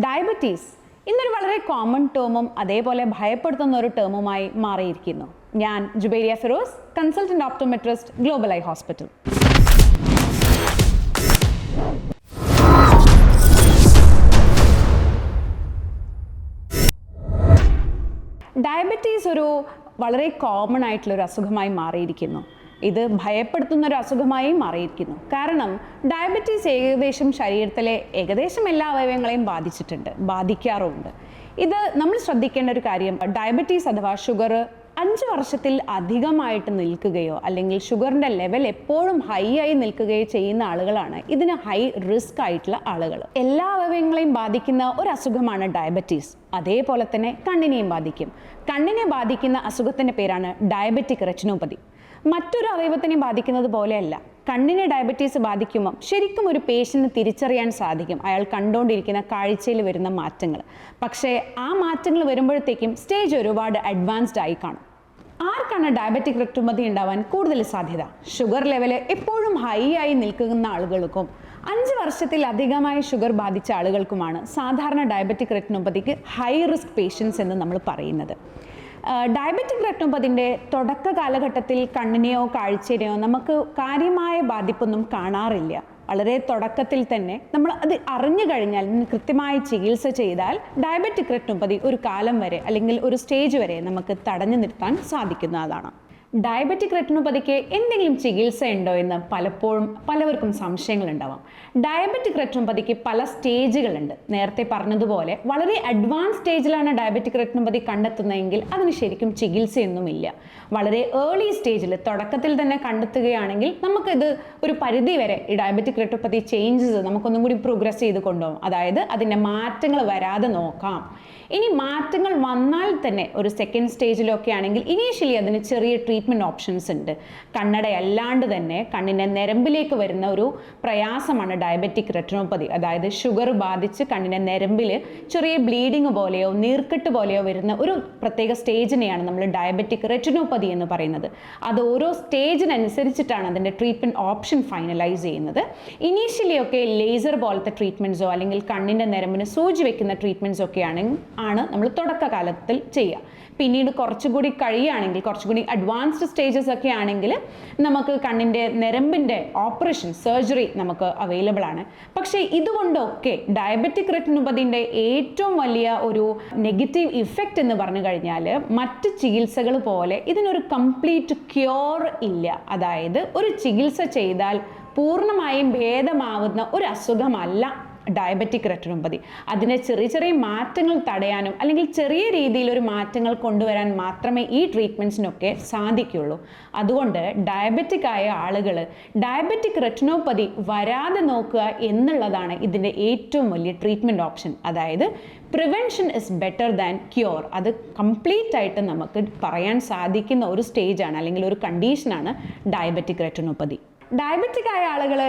Diabetes ഇന്നൊരു വളരെ common ടേമും അതേപോലെ ഭയപ്പെടുത്തുന്ന ഒരു ടേമുമായി മാറിയിരിക്കുന്നു. ഞാൻ Jubairiya Firoz consultant optometrist global eye hospital diabetes ഒരു വളരെ കോമൺ ആയിട്ടുള്ള ഒരു അസുഖമായി മാറിയിരിക്കുന്നു. ഇത് ഭയപ്പെടുത്തുന്ന ഒരു അസുഖമായി മാറിയിരിക്കുന്നു. കാരണം ഡയബറ്റീസ് ഏകദേശം ശരീരത്തിലെ ഏകദേശം എല്ലാ അവയവങ്ങളെയും ബാധിച്ചിട്ടുണ്ട് ബാധിക്കാറുമുണ്ട്. ഇത് നമ്മൾ ശ്രദ്ധിക്കേണ്ട ഒരു കാര്യം ഡയബറ്റീസ് അഥവാ ഷുഗർ അഞ്ച് വർഷത്തിൽ അധികമായിട്ട് നിൽക്കുകയോ അല്ലെങ്കിൽ ഷുഗറിന്റെ ലെവൽ എപ്പോഴും ഹൈ ആയി നിൽക്കുകയോ ചെയ്യുന്ന ആളുകളാണ്. ഇതിന് ഹൈ റിസ്ക് ആയിട്ടുള്ള ആളുകൾ. എല്ലാ അവയവങ്ങളെയും ബാധിക്കുന്ന ഒരു അസുഖമാണ് ഡയബറ്റീസ് അതേപോലെ തന്നെ കണ്ണിനെയും ബാധിക്കും. കണ്ണിനെ ബാധിക്കുന്ന അസുഖത്തിന്റെ പേരാണ് ഡയബറ്റിക് റെറ്റിനോപ്പതി മറ്റൊരു അവയവത്തിനെ ബാധിക്കുന്നത് പോലെയല്ല. കണ്ണിനെ ഡയബറ്റീസ് ബാധിക്കുമ്പോൾ ശരിക്കും ഒരു പേഷ്യന് തിരിച്ചറിയാൻ സാധിക്കും. അയാൾ കണ്ടുകൊണ്ടിരിക്കുന്ന കാഴ്ചയിൽ വരുന്ന മാറ്റങ്ങൾ. പക്ഷേ ആ മാറ്റങ്ങൾ വരുമ്പോഴത്തേക്കും സ്റ്റേജ് ഒരുപാട് അഡ്വാൻസ്ഡ് ആയി കാണും. ആർക്കാണ് ഡയബറ്റിക് റെറ്റിനോപ്പതി ഉണ്ടാവാൻ കൂടുതൽ സാധ്യത? ഷുഗർ ലെവൽ എപ്പോഴും ഹൈ ആയി നിൽക്കുന്ന ആളുകൾക്കും അഞ്ച് വർഷത്തിൽ അധികമായി ഷുഗർ ബാധിച്ച ആളുകൾക്കുമാണ് സാധാരണ ഡയബറ്റിക് റെറ്റിനോപ്പതിക്ക് ഹൈ റിസ്ക് പേഷ്യൻസ് എന്ന് നമ്മൾ പറയുന്നത്. ഡയബറ്റിക് റെറ്റിനോപ്പതിന്റെ തുടക്ക കാലഘട്ടത്തിൽ കണ്ണിനെയോ കാഴ്ചയെയോ നമുക്ക് കാര്യമായ ബാധിപ്പൊന്നും കാണാറില്ല. വളരെ തുടക്കത്തിൽ തന്നെ നമ്മൾ അത് അറിഞ്ഞു കഴിഞ്ഞാൽ കൃത്യമായി ചികിത്സ ചെയ്താൽ ഡയബറ്റിക് റെറ്റിനോപ്പതി ഒരു കാലം വരെ അല്ലെങ്കിൽ ഒരു സ്റ്റേജ് വരെ നമുക്ക് തടഞ്ഞു നിർത്താൻ സാധിക്കുന്നതാണ്. ഡയബറ്റിക് റെറ്റിനോപ്പതിക്ക് എന്തെങ്കിലും ചികിത്സ ഉണ്ടോ എന്ന് പലപ്പോഴും പലവർക്കും സംശയങ്ങളുണ്ടാവാം. ഡയബറ്റിക് റെറ്റിനോപ്പതിക്ക് പല സ്റ്റേജുകളുണ്ട്. നേരത്തെ പറഞ്ഞതുപോലെ വളരെ അഡ്വാൻസ് സ്റ്റേജിലാണ് ഡയബറ്റിക് റെറ്റിനോപ്പതി കണ്ടെത്തുന്നതെങ്കിൽ അതിന് ശരിക്കും ചികിത്സയൊന്നുമില്ല. വളരെ ഏർലി സ്റ്റേജിൽ തുടക്കത്തിൽ തന്നെ കണ്ടെത്തുകയാണെങ്കിൽ നമുക്കിത് ഒരു പരിധി വരെ ഈ ഡയബറ്റിക് റെറ്റിനോപ്പതി ചേഞ്ചസ് നമുക്കൊന്നും കൂടി പ്രോഗ്രസ് ചെയ്ത് കൊണ്ടുപോകാം. അതായത് അതിന്റെ മാറ്റങ്ങൾ വരാതെ നോക്കാം. ഇനി മാറ്റങ്ങൾ വന്നാൽ തന്നെ ഒരു സെക്കൻഡ് സ്റ്റേജിലൊക്കെ ആണെങ്കിൽ ഇനീഷ്യലി അതിന് ചെറിയ ട്രീറ്റ്മെന്റ് ഓപ്ഷൻസ് ഉണ്ട്. കണ്ണട അല്ലാണ്ട് തന്നെ കണ്ണിന്റെ ഞരമ്പിലേക്ക് വരുന്ന ഒരു പ്രയാസമാണ് ഡയബറ്റിക് റെറ്റിനോപ്പതി അതായത് ഷുഗർ ബാധിച്ച് കണ്ണിന്റെ ഞരമ്പിൽ ചെറിയ ബ്ലീഡിങ് പോലെയോ നീർക്കെട്ട് പോലെയോ വരുന്ന ഒരു പ്രത്യേക സ്റ്റേജിനെയാണ് നമ്മൾ ഡയബറ്റിക് റെറ്റിനോപ്പതി എന്ന് പറയുന്നത്. അത് ഓരോ സ്റ്റേജിനനുസരിച്ചിട്ടാണ് അതിന്റെ ട്രീറ്റ്മെന്റ് ഓപ്ഷൻ ഫൈനലൈസ് ചെയ്യുന്നത്. ഇനീഷ്യലി ഒക്കെ ലേസർ പോലത്തെ ട്രീറ്റ്മെന്റ്സോ അല്ലെങ്കിൽ കണ്ണിന്റെ ഞരമ്പിന് സൂചി വെക്കുന്ന ട്രീറ്റ്മെന്റ്സ് ഒക്കെ ആണ് നമ്മൾ തുടക്കകാലത്തിൽ ചെയ്യുക. പിന്നീട് കുറച്ചുകൂടി കഴിയുകയാണെങ്കിൽ കുറച്ചുകൂടി അഡ്വാൻസ്ഡ് സ്റ്റേജസ് ഒക്കെ ആണെങ്കിൽ നമുക്ക് കണ്ണിന്റെ ഞരമ്പിന്റെ ഓപ്പറേഷൻ സർജറി നമുക്ക് അവൈലബിൾ ആണ്. പക്ഷേ ഇതുകൊണ്ടൊക്കെ ഡയബറ്റിക് റെറ്റിനോപ്പതിന്റെ ഏറ്റവും വലിയ ഒരു നെഗറ്റീവ് ഇഫക്റ്റ് എന്ന് പറഞ്ഞു കഴിഞ്ഞാൽ മറ്റ് ചികിത്സകൾ പോലെ ഇതിനൊരു കംപ്ലീറ്റ് ക്യൂർ ഇല്ല. അതായത് ഒരു ചികിത്സ ചെയ്താൽ പൂർണമായും ഭേദമാവുന്ന ഒരു അസുഖമല്ല. ഡയബറ്റിക് റെറ്റിനോപ്പതി അതിനെ ചെറിയ ചെറിയ മാറ്റങ്ങൾ തടയാനും അല്ലെങ്കിൽ ചെറിയ രീതിയിൽ ഒരു മാറ്റങ്ങൾ കൊണ്ടുവരാൻ മാത്രമേ ഈ ട്രീറ്റ്മെന്റ്സിനൊക്കെ സാധിക്കുള്ളൂ. അതുകൊണ്ട് ഡയബറ്റിക് ആയ ആളുകൾ ഡയബറ്റിക് റെറ്റിനോപ്പതി വരാതെ നോക്കുക എന്നുള്ളതാണ് ഇതിന്റെ ഏറ്റവും വലിയ ട്രീറ്റ്മെന്റ് ഓപ്ഷൻ അതായത് prevention is better than cure അത് കംപ്ലീറ്റ് ആയിട്ട് നമുക്ക് പറയാൻ സാധിക്കുന്ന ഒരു സ്റ്റേജാണ് അല്ലെങ്കിൽ ഒരു കണ്ടീഷനാണ് ഡയബറ്റിക് റെറ്റിനോപ്പതി ഡയബറ്റിക് ആയ ആളുകൾ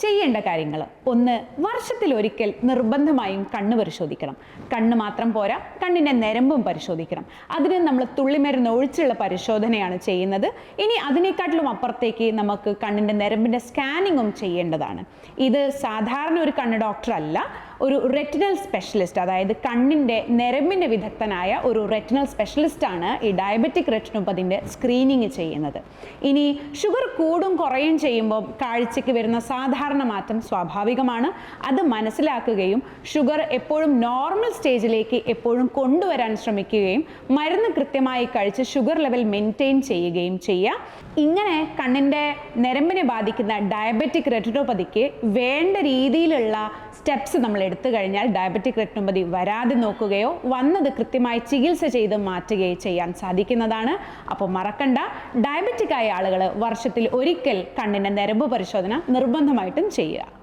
ചെയ്യേണ്ട കാര്യങ്ങൾ. ഒന്ന് വർഷത്തിൽ ഒരിക്കൽ നിർബന്ധമായും കണ്ണ് പരിശോധിക്കണം. കണ്ണ് മാത്രം പോരാ കണ്ണിന്റെ നരമ്പും പരിശോധിക്കണം. അതിന് നമ്മൾ തുള്ളിമരുന്ന് ഒഴിച്ചുള്ള പരിശോധനയാണ് ചെയ്യുന്നത്. ഇനി അതിനേക്കാട്ടിലും അപ്പുറത്തേക്ക് നമുക്ക് കണ്ണിന്റെ നരമ്പിന്റെ സ്കാനിങ്ങും ചെയ്യേണ്ടതാണ്. ഇത് സാധാരണ ഒരു കണ്ണ് ഡോക്ടർ അല്ല. ഒരു റെറ്റിനൽ സ്പെഷ്യലിസ്റ്റ് അതായത് കണ്ണിന്റെ ഞരമ്പിന്റെ വിദഗ്ധനായ ഒരു റെറ്റിനൽ സ്പെഷ്യലിസ്റ്റാണ് ഈ ഡയബറ്റിക് റെറ്റിനോപ്പതിന്റെ സ്ക്രീനിങ് ചെയ്യുന്നത്. ഇനി ഷുഗർ കൂടും കുറയും ചെയ്യുമ്പോൾ കാഴ്ചയ്ക്ക് വരുന്ന സാധാരണ മാറ്റം സ്വാഭാവികമാണ്. അത് മനസ്സിലാക്കുകയും ഷുഗർ എപ്പോഴും നോർമൽ സ്റ്റേജിലേക്ക് എപ്പോഴും കൊണ്ടുവരാൻ ശ്രമിക്കുകയും മരുന്ന് കൃത്യമായി കഴിച്ച് ഷുഗർ ലെവൽ മെയിന്റെയിൻ ചെയ്യുകയും ചെയ്യുക. ഇങ്ങനെ കണ്ണിന്റെ ഞരമ്പിനെ ബാധിക്കുന്ന ഡയബറ്റിക് റെറ്റിനോപ്പതിക്ക് വേണ്ട രീതിയിലുള്ള സ്റ്റെപ്സ് നമ്മൾ എടുത്തു കഴിഞ്ഞാൽ ഡയബറ്റിക് റെറ്റിനോപ്പതി വരാതെ നോക്കുകയോ വന്നത് കൃത്യമായി ചികിത്സ ചെയ്ത് മാറ്റുകയോ ചെയ്യാൻ സാധിക്കുന്നതാണ്. അപ്പോൾ മറക്കണ്ട ഡയബറ്റിക് ആയ ആളുകൾ വർഷത്തിൽ ഒരിക്കൽ കണ്ണിന്റെ നിരമ്പ് പരിശോധന നിർബന്ധമായിട്ടും ചെയ്യുക.